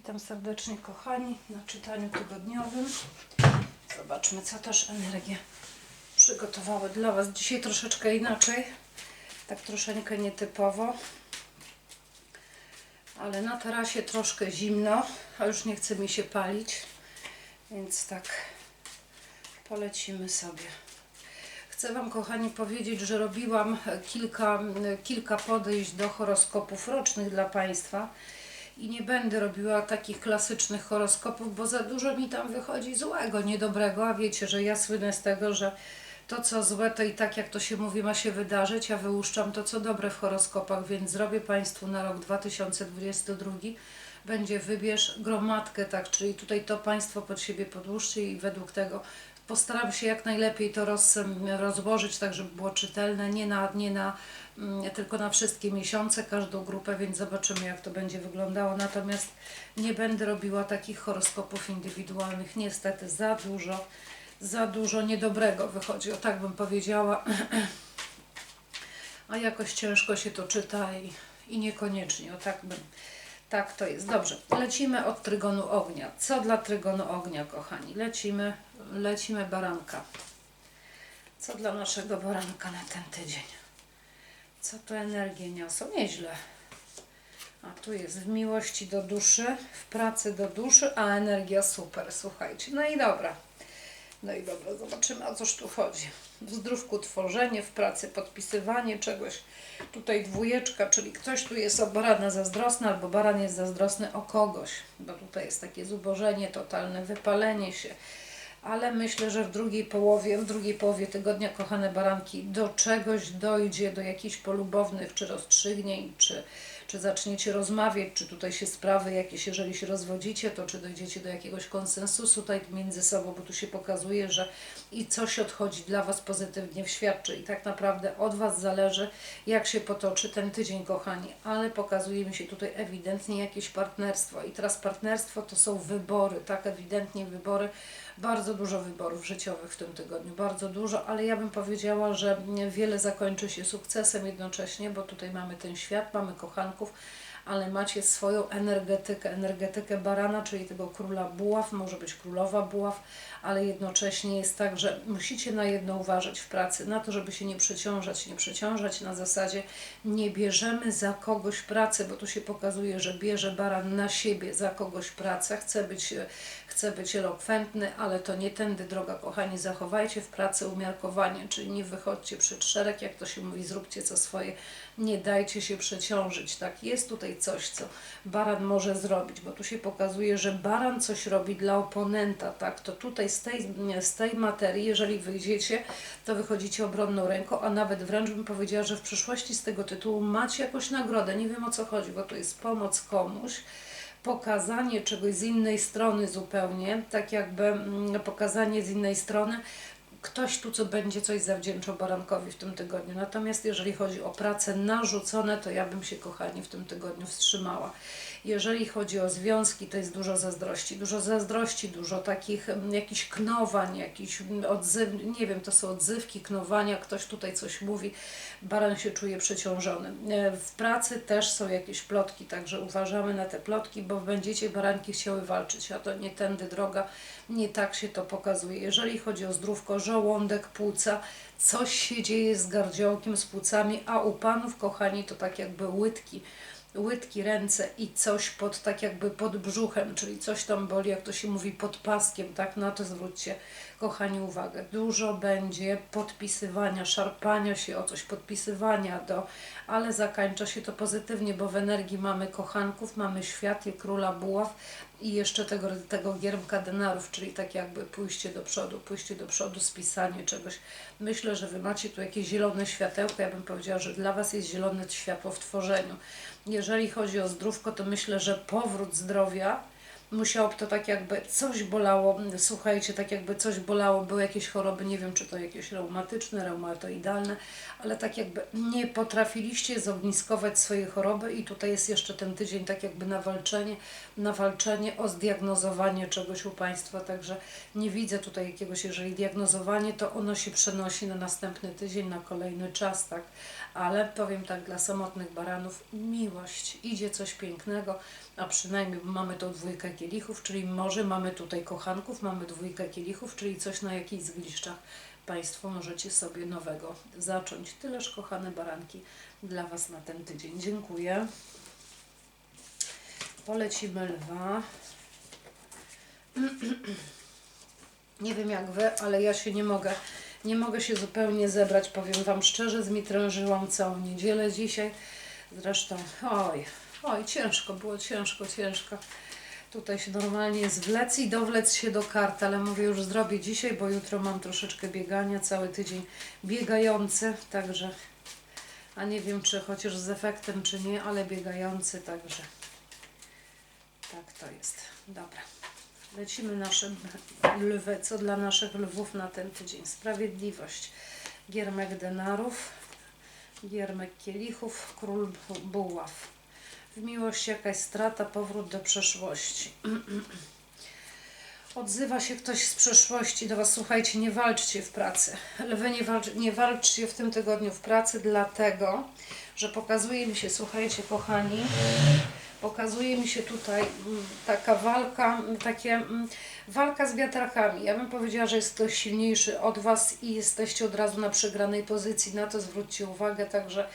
Witam serdecznie kochani na czytaniu tygodniowym. Zobaczmy co też energie przygotowały dla Was. Dzisiaj troszeczkę inaczej, tak troszeczkę nietypowo. Ale na tarasie troszkę zimno, a już nie chce mi się palić, więc tak polecimy sobie. Chcę Wam, kochani, powiedzieć, że robiłam kilka, kilka podejść do horoskopów rocznych dla Państwa i nie będę robiła takich klasycznych horoskopów, bo za dużo mi tam wychodzi złego, niedobrego, a wiecie, że ja słynę z tego, że to co złe to i tak jak to się mówi ma się wydarzyć, a wyłuszczam to co dobre w horoskopach, więc zrobię Państwu na rok 2022 będzie wybierz gromadkę, tak, czyli tutaj to Państwo pod siebie podłóżcie i według tego postaram się jak najlepiej to roz, rozłożyć, tak żeby było czytelne, nie na, nie na mm, tylko na wszystkie miesiące, każdą grupę, więc zobaczymy jak to będzie wyglądało. Natomiast nie będę robiła takich horoskopów indywidualnych, niestety za dużo, za dużo niedobrego wychodzi, o tak bym powiedziała, a jakoś ciężko się to czyta i, i niekoniecznie, o tak bym, tak to jest. Dobrze, lecimy od trygonu ognia. Co dla trygonu ognia, kochani? Lecimy, lecimy baranka. Co dla naszego baranka na ten tydzień? Co to energie niosą? Nieźle. A tu jest w miłości do duszy, w pracy do duszy, a energia super, słuchajcie. No i dobra. No i dobra, zobaczymy o coż tu chodzi. W zdrówku tworzenie, w pracy podpisywanie czegoś. Tutaj dwójeczka, czyli ktoś tu jest o barana zazdrosny, albo baran jest zazdrosny o kogoś, bo tutaj jest takie zubożenie, totalne wypalenie się. Ale myślę, że w drugiej połowie, w drugiej połowie tygodnia, kochane baranki, do czegoś dojdzie, do jakichś polubownych, czy rozstrzygnięć, czy, czy zaczniecie rozmawiać, czy tutaj się sprawy jakieś, jeżeli się rozwodzicie, to czy dojdziecie do jakiegoś konsensusu tutaj między sobą, bo tu się pokazuje, że i coś odchodzi dla Was pozytywnie w świadczy. I tak naprawdę od Was zależy, jak się potoczy ten tydzień, kochani, ale pokazuje mi się tutaj ewidentnie jakieś partnerstwo. I teraz partnerstwo to są wybory, tak, ewidentnie wybory, bardzo dużo wyborów życiowych w tym tygodniu, bardzo dużo, ale ja bym powiedziała, że wiele zakończy się sukcesem jednocześnie, bo tutaj mamy ten świat, mamy kochanków, ale macie swoją energetykę, energetykę barana, czyli tego króla buław, może być królowa buław, ale jednocześnie jest tak, że musicie na jedno uważać w pracy, na to, żeby się nie przeciążać, nie przeciążać. Na zasadzie nie bierzemy za kogoś pracę, bo tu się pokazuje, że bierze baran na siebie za kogoś pracę, chce być, chce być elokwentny, ale to nie tędy droga, kochani, zachowajcie w pracy umiarkowanie, czyli nie wychodźcie przed szereg, jak to się mówi, zróbcie co swoje, nie dajcie się przeciążyć, tak, jest tutaj coś, co baran może zrobić, bo tu się pokazuje, że baran coś robi dla oponenta, tak, to tutaj z tej, z tej materii, jeżeli wyjdziecie, to wychodzicie obronną ręką, a nawet wręcz bym powiedziała, że w przyszłości z tego tytułu macie jakąś nagrodę, nie wiem o co chodzi, bo to jest pomoc komuś, pokazanie czegoś z innej strony zupełnie, tak jakby mm, pokazanie z innej strony, ktoś tu co będzie coś zawdzięczał barankowi w tym tygodniu. Natomiast jeżeli chodzi o prace narzucone, to ja bym się kochani w tym tygodniu wstrzymała. Jeżeli chodzi o związki, to jest dużo zazdrości. Dużo zazdrości, dużo takich mm, jakichś knowań, jakichś odzyw, nie wiem, to są odzywki, knowania, ktoś tutaj coś mówi, baran się czuje przeciążony. E, W pracy też są jakieś plotki, także uważamy na te plotki, bo będziecie baranki chciały walczyć, a to nie tędy droga, nie tak się to pokazuje. Jeżeli chodzi o zdrówko, żołądek, płuca, coś się dzieje z gardziołkiem, z płucami, a u panów, kochani, to tak jakby łydki łydki, ręce i coś pod, tak jakby pod brzuchem, czyli coś tam boli, jak to się mówi, pod paskiem, tak? Na to zwróćcie, kochani, uwagę. Dużo będzie podpisywania, szarpania się o coś, podpisywania do, ale zakończa się to pozytywnie, bo w energii mamy kochanków, mamy światło króla buław i jeszcze tego, tego giermka denarów, czyli tak jakby pójście do przodu, pójście do przodu, spisanie czegoś. Myślę, że Wy macie tu jakieś zielone światełko, ja bym powiedziała, że dla Was jest zielone światło w tworzeniu. Jeżeli chodzi o zdrówko, to myślę, że powrót zdrowia musiałoby to tak jakby coś bolało, słuchajcie, tak jakby coś bolało, były jakieś choroby, nie wiem czy to jakieś reumatyczne, reumatoidalne, ale tak jakby nie potrafiliście zogniskować swojej choroby i tutaj jest jeszcze ten tydzień tak jakby na walczenie, na walczenie o zdiagnozowanie czegoś u Państwa, także nie widzę tutaj jakiegoś, jeżeli diagnozowanie, to ono się przenosi na następny tydzień, na kolejny czas, tak, ale powiem tak dla samotnych baranów, miłość, idzie coś pięknego, a przynajmniej mamy tą dwójkę kielichów, czyli może mamy tutaj kochanków, mamy dwójkę kielichów, czyli coś na jakichś zgliszczach Państwo możecie sobie nowego zacząć. Tyleż kochane baranki dla Was na ten tydzień. Dziękuję. Polecimy lwa. Nie wiem jak Wy, ale ja się nie mogę, nie mogę się zupełnie zebrać, powiem Wam szczerze, zmitrężyłam całą niedzielę dzisiaj. Zresztą, oj, oj, ciężko było, ciężko, ciężko. Tutaj się normalnie zwlec i dowlec się do kart, ale mówię już zrobię dzisiaj, bo jutro mam troszeczkę biegania, cały tydzień biegający, także, a nie wiem czy chociaż z efektem czy nie, ale biegający, także tak to jest. Dobra. Lecimy naszym lwy, co dla naszych lwów na ten tydzień. Sprawiedliwość. Giermek denarów, giermek kielichów, król bu- buław. W miłości jakaś strata, powrót do przeszłości. Odzywa się ktoś z przeszłości do Was. Słuchajcie, nie walczcie w pracy. Lwy, nie, walcz, nie walczcie w tym tygodniu w pracy, dlatego, że pokazuje mi się, słuchajcie, kochani, pokazuje mi się tutaj mm, taka walka, mm, takie mm, walka z wiatrakami. Ja bym powiedziała, że jest ktoś silniejszy od Was i jesteście od razu na przegranej pozycji. Na to zwróćcie uwagę, także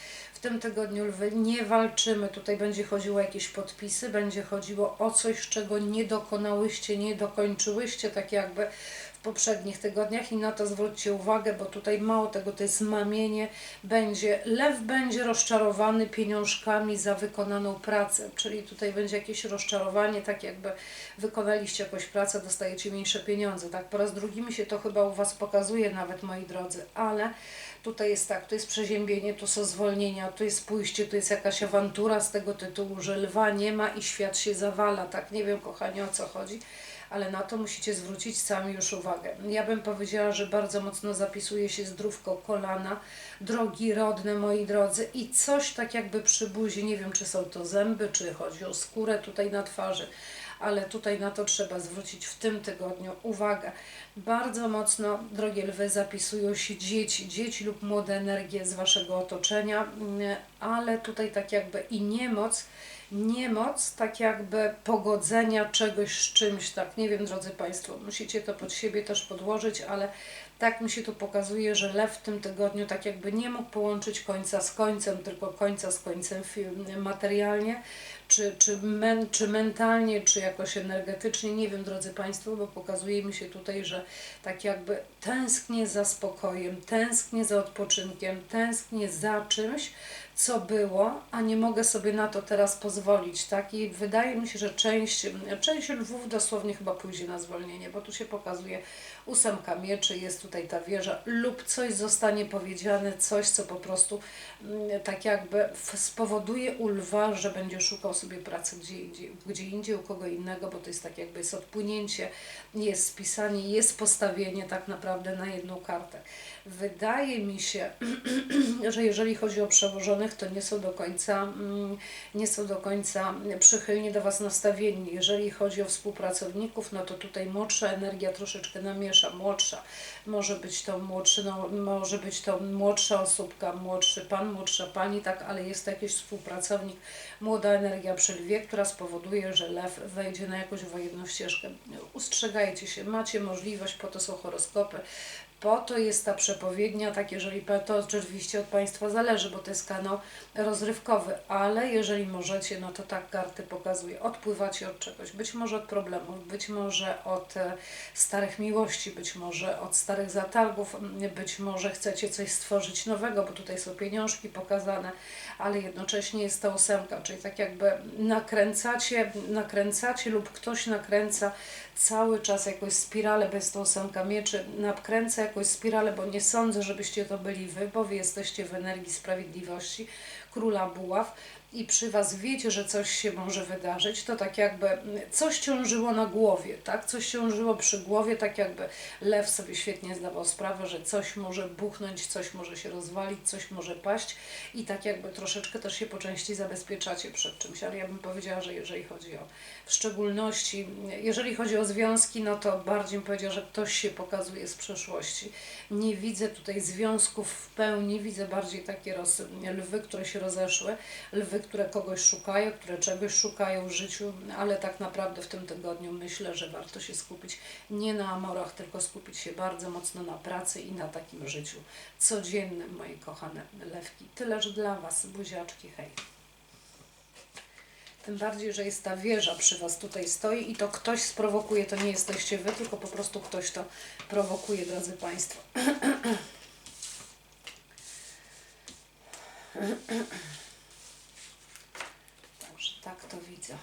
tym tygodniu lwy nie walczymy. Tutaj będzie chodziło o jakieś podpisy, będzie chodziło o coś, czego nie dokonałyście, nie dokończyłyście, tak jakby poprzednich tygodniach i na to zwróćcie uwagę, bo tutaj mało tego, to jest mamienie, będzie, lew będzie rozczarowany pieniążkami za wykonaną pracę, czyli tutaj będzie jakieś rozczarowanie, tak jakby wykonaliście jakąś pracę, dostajecie mniejsze pieniądze, tak, po raz drugi mi się to chyba u Was pokazuje nawet, moi drodzy, ale tutaj jest tak, tu jest przeziębienie, tu są zwolnienia, tu jest pójście, tu jest jakaś awantura z tego tytułu, że lwa nie ma i świat się zawala, tak, nie wiem kochani o co chodzi, ale na to musicie zwrócić sami już uwagę. Ja bym powiedziała, że bardzo mocno zapisuje się zdrówko kolana, drogi rodne, moi drodzy, i coś tak jakby przy buzi, nie wiem czy są to zęby, czy chodzi o skórę tutaj na twarzy, ale tutaj na to trzeba zwrócić w tym tygodniu uwagę. Bardzo mocno, drogie lwy, zapisują się dzieci, dzieci lub młode energie z Waszego otoczenia, mm, ale tutaj tak jakby i niemoc, niemoc tak jakby pogodzenia czegoś z czymś, tak, nie wiem drodzy Państwo, musicie to pod siebie też podłożyć, ale tak mi się tu pokazuje, że lew w tym tygodniu tak jakby nie mógł połączyć końca z końcem, tylko końca z końcem materialnie, czy, czy, men, czy mentalnie, czy jakoś energetycznie, nie wiem drodzy Państwo, bo pokazuje mi się tutaj, że tak jakby tęsknię za spokojem, tęsknię za odpoczynkiem, tęsknię za czymś, co było, a nie mogę sobie na to teraz pozwolić, tak? I wydaje mi się, że część, część lwów dosłownie chyba pójdzie na zwolnienie, bo tu się pokazuje ósemka mieczy, jest tutaj ta wieża, lub coś zostanie powiedziane, coś, co po prostu mm, tak jakby spowoduje u lwa, że będzie szukał sobie pracy gdzie indziej, gdzie indziej u kogo innego, bo to jest tak jakby jest odpłynięcie, jest spisanie, jest postawienie tak naprawdę na jedną kartę. Wydaje mi się, że jeżeli chodzi o przełożonych, to nie są do końca, mm, nie są do końca przychylnie do Was nastawieni. Jeżeli chodzi o współpracowników, no to tutaj młodsza energia troszeczkę namiesza, młodsza. Może być to młodszy, no, może być to młodsza osóbka, młodszy pan, młodsza pani, tak, ale jest to jakiś współpracownik, młoda energia przy lwie, która spowoduje, że lew wejdzie na jakąś wojenną ścieżkę. Ustrzegajcie się, macie możliwość, po to są horoskopy, po to jest ta przepowiednia, tak jeżeli to oczywiście od Państwa zależy, bo to jest kanał rozrywkowy, ale jeżeli możecie, no to tak karty pokazuje. Odpływacie od czegoś, być może od problemów, być może od e, starych miłości, być może od starych zatargów, być może chcecie coś stworzyć nowego, bo tutaj są pieniążki pokazane, ale jednocześnie jest ta ósemka, czyli tak jakby nakręcacie, nakręcacie lub ktoś nakręca cały czas jakąś spiralę, bez to ósemka mieczy, nakręca jakąś spiralę, bo nie sądzę, żebyście to byli Wy, bo Wy jesteście w energii sprawiedliwości, króla buław i przy Was wiecie, że coś się może wydarzyć, to tak jakby coś ciążyło na głowie, tak? Coś ciążyło przy głowie, tak jakby lew sobie świetnie zdawał sprawę, że coś może buchnąć, coś może się rozwalić, coś może paść i tak jakby troszeczkę też się po części zabezpieczacie przed czymś, ale ja bym powiedziała, że jeżeli chodzi o w szczególności, jeżeli chodzi o związki, no to bardziej bym powiedziała, że ktoś się pokazuje z przeszłości. Nie widzę tutaj związków w pełni, widzę bardziej takie lwy, które się rozeszły, lwy, które kogoś szukają, które czegoś szukają w życiu, ale tak naprawdę w tym tygodniu myślę, że warto się skupić nie na amorach, tylko skupić się bardzo mocno na pracy i na takim życiu codziennym, moje kochane lewki. Tyleż dla Was, buziaczki, hej. Tym bardziej, że jest ta wieża przy Was tutaj stoi i to ktoś sprowokuje, to nie jesteście Wy, tylko po prostu ktoś to prowokuje, drodzy Państwo. Także widzę.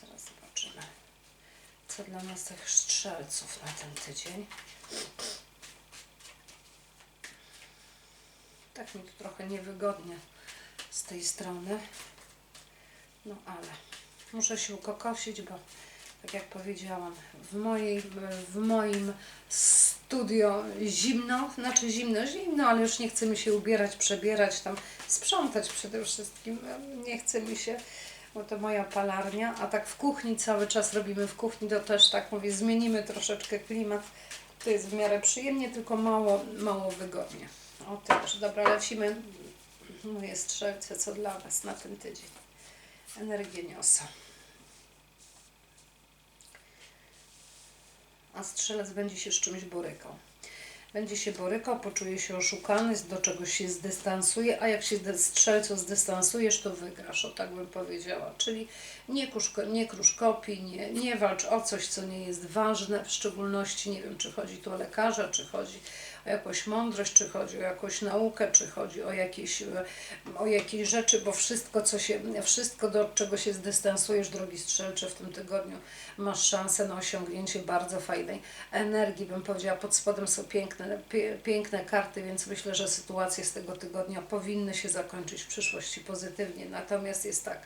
Teraz zobaczymy, co dla nas tych strzelców na ten tydzień. Tak mi tu trochę niewygodnie z tej strony. No ale muszę się ukokosić, bo tak jak powiedziałam, w, mojej, w moim studio zimno, znaczy zimno, zimno, ale już nie chce mi się ubierać, przebierać, tam sprzątać przede wszystkim. Nie chce mi się, bo to moja palarnia, a tak w kuchni cały czas robimy w kuchni, to też tak mówię, zmienimy troszeczkę klimat. To jest w miarę przyjemnie, tylko mało, mało wygodnie. O też, dobra, lecimy. Moje strzelce, co dla Was na ten tydzień. Energię niosą. A strzelec będzie się z czymś borykał. Będzie się borykał, poczuje się oszukany, do czegoś się zdystansuje, a jak się strzelcu zdystansujesz, to wygrasz, o tak bym powiedziała. Czyli nie, kuszko, nie krusz kopii, nie, nie walcz o coś, co nie jest ważne, w szczególności, nie wiem, czy chodzi tu o lekarza, czy chodzi o jakąś mądrość, czy chodzi o jakąś naukę, czy chodzi o jakieś, o jakieś rzeczy, bo wszystko, co się, wszystko do czego się zdystansujesz, drogi strzelcze, w tym tygodniu masz szansę na osiągnięcie bardzo fajnej energii, bym powiedziała, pod spodem są piękne, piękne karty, więc myślę, że sytuacje z tego tygodnia powinny się zakończyć w przyszłości pozytywnie, natomiast jest tak,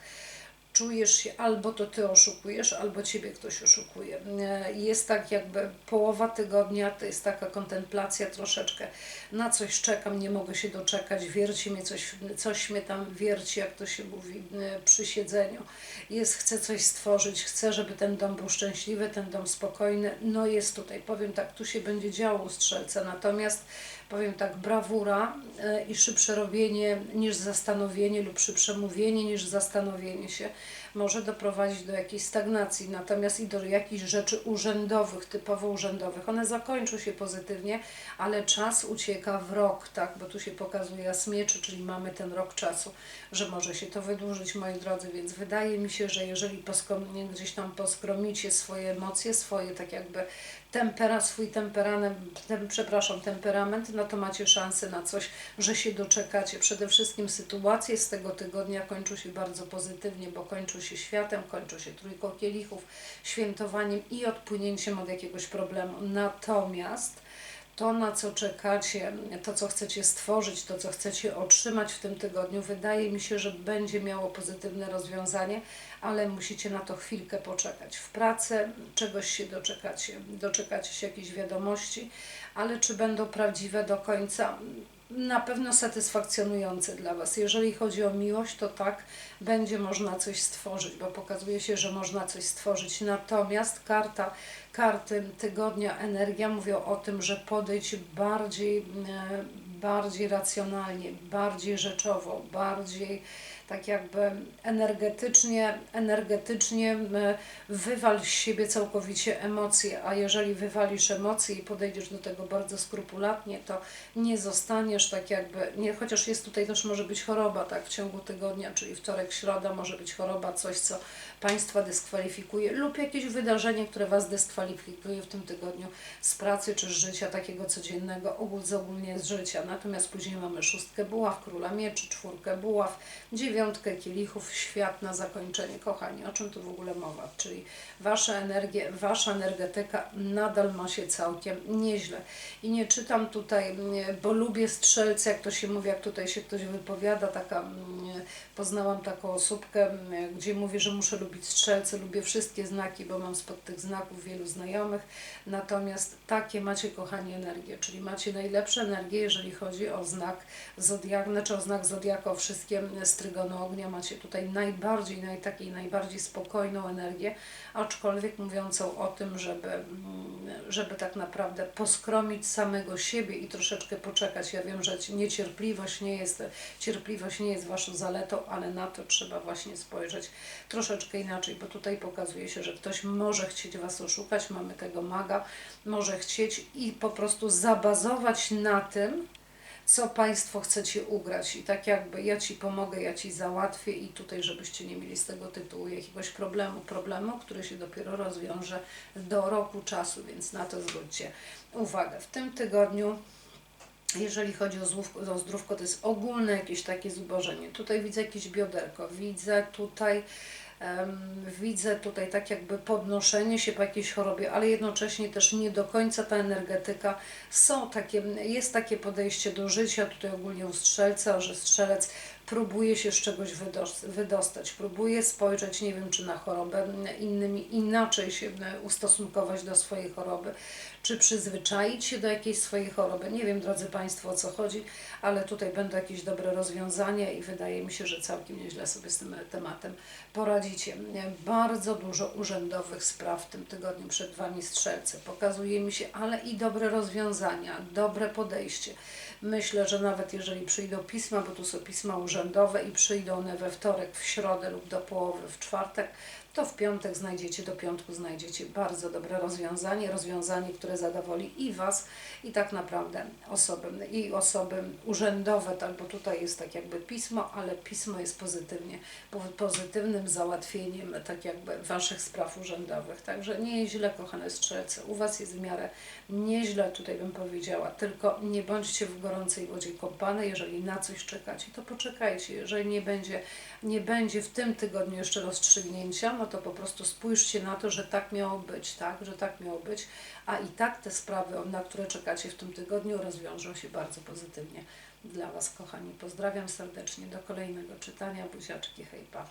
czujesz się, albo to ty oszukujesz, albo ciebie ktoś oszukuje. E, Jest tak jakby połowa tygodnia, to jest taka kontemplacja troszeczkę, na coś czekam, nie mogę się doczekać, wierci mnie coś, coś mnie tam wierci, jak to się mówi e, przy siedzeniu. Jest, chcę coś stworzyć, chcę, żeby ten dom był szczęśliwy, ten dom spokojny. No jest tutaj, powiem tak, tu się będzie działo u strzelca, natomiast powiem tak, brawura e, i szybsze robienie niż zastanowienie lub szybsze mówienie niż zastanowienie się może doprowadzić do jakiejś stagnacji, natomiast i do jakichś rzeczy urzędowych, typowo urzędowych. One zakończą się pozytywnie, ale czas ucieka w rok, tak, bo tu się pokazuje jas mieczy, czyli mamy ten rok czasu, że może się to wydłużyć, moi drodzy, więc wydaje mi się, że jeżeli gdzieś tam poskromicie swoje emocje, swoje tak jakby tempera, swój temperament, tem, przepraszam, temperament, no to macie szansę na coś, że się doczekacie. Przede wszystkim sytuacje z tego tygodnia kończą się bardzo pozytywnie, bo kończą się światem, kończą się trójką kielichów, świętowaniem i odpłynięciem od jakiegoś problemu. Natomiast to, na co czekacie, to, co chcecie stworzyć, to, co chcecie otrzymać w tym tygodniu, wydaje mi się, że będzie miało pozytywne rozwiązanie, ale musicie na to chwilkę poczekać. W pracy czegoś się doczekacie, doczekacie się jakiejś wiadomości, ale czy będą prawdziwe do końca? Na pewno satysfakcjonujące dla Was. Jeżeli chodzi o miłość, to tak, będzie można coś stworzyć, bo pokazuje się, że można coś stworzyć. Natomiast karta, karty tygodnia energia mówią o tym, że podejdź bardziej, e, bardziej racjonalnie, bardziej rzeczowo, bardziej tak jakby energetycznie, energetycznie wywal z siebie całkowicie emocje, a jeżeli wywalisz emocje i podejdziesz do tego bardzo skrupulatnie, to nie zostaniesz tak jakby, nie, chociaż jest tutaj też może być choroba, tak, w ciągu tygodnia, czyli wtorek, środa, może być choroba, coś, co Państwa dyskwalifikuje lub jakieś wydarzenie, które Was dyskwalifikuje w tym tygodniu z pracy czy z życia takiego codziennego, ogólnie z życia. Natomiast później mamy szóstkę buław, króla mieczy, czwórkę buław, dziewiątkę kielichów, świat na zakończenie. Kochani, o czym tu w ogóle mowa? Czyli wasza energia, wasza energetyka nadal ma się całkiem nieźle. I nie czytam tutaj, bo lubię strzelce, jak to się mówi, jak tutaj się ktoś wypowiada, taka, mm, poznałam taką osóbkę, mm, gdzie mówi, że muszę lubić strzelce, lubię wszystkie znaki, bo mam spod tych znaków wielu znajomych, natomiast takie macie, kochani, energię, czyli macie najlepsze energie, jeżeli chodzi o znak zodiak, znaczy o znak zodiaka, o wszystkie strygony ognia, macie tutaj najbardziej, naj, takiej najbardziej spokojną energię, aczkolwiek mówiącą o tym, żeby, mm, żeby tak naprawdę poskromić samego siebie i troszeczkę poczekać. Ja wiem, że niecierpliwość nie jest, cierpliwość nie jest Waszą zaletą, ale na to trzeba właśnie spojrzeć troszeczkę inaczej, bo tutaj pokazuje się, że ktoś może chcieć Was oszukać, mamy tego maga, może chcieć i po prostu zabazować na tym, co Państwo chcecie ugrać i tak jakby ja Ci pomogę, ja Ci załatwię i tutaj, żebyście nie mieli z tego tytułu jakiegoś problemu, problemu, który się dopiero rozwiąże do roku czasu, więc na to zwróćcie uwagę. W tym tygodniu jeżeli chodzi o, złów, o zdrówko, to jest ogólne jakieś takie zubożenie. Tutaj widzę jakieś bioderko, widzę tutaj widzę tutaj tak jakby podnoszenie się po jakiejś chorobie, ale jednocześnie też nie do końca ta energetyka. Są takie, jest takie podejście do życia, tutaj ogólnie u strzelca, że strzelec próbuje się z czegoś wydos- wydostać, próbuje spojrzeć, nie wiem, czy na chorobę innymi, inaczej się e, ustosunkować do swojej choroby, czy przyzwyczaić się do jakiejś swojej choroby. Nie wiem, drodzy Państwo, o co chodzi, ale tutaj będą jakieś dobre rozwiązania i wydaje mi się, że całkiem nieźle sobie z tym tematem poradzicie. Bardzo dużo urzędowych spraw w tym tygodniu przed Wami strzelcy. Pokazuje mi się, ale i dobre rozwiązania, dobre podejście. Myślę, że nawet jeżeli przyjdą pisma, bo tu są pisma urzędowe i przyjdą one we wtorek, w środę lub do połowy w czwartek, to w piątek znajdziecie, do piątku znajdziecie bardzo dobre rozwiązanie, rozwiązanie, które zadowoli i Was, i tak naprawdę osoby, i osoby urzędowe, tak, bo tutaj jest tak jakby pismo, ale pismo jest pozytywnie, po- pozytywnym załatwieniem tak jakby Waszych spraw urzędowych. Także nie jest źle, kochane strzelce, u Was jest w miarę nieźle, tutaj bym powiedziała, tylko nie bądźcie w gorącej wodzie kąpane, jeżeli na coś czekacie, to poczekajcie, jeżeli nie będzie, nie będzie w tym tygodniu jeszcze rozstrzygnięcia, to po prostu spójrzcie na to, że tak miało być, tak, że tak miało być, a i tak te sprawy, na które czekacie w tym tygodniu, rozwiążą się bardzo pozytywnie dla Was, kochani. Pozdrawiam serdecznie, do kolejnego czytania, buziaczki, hejpa.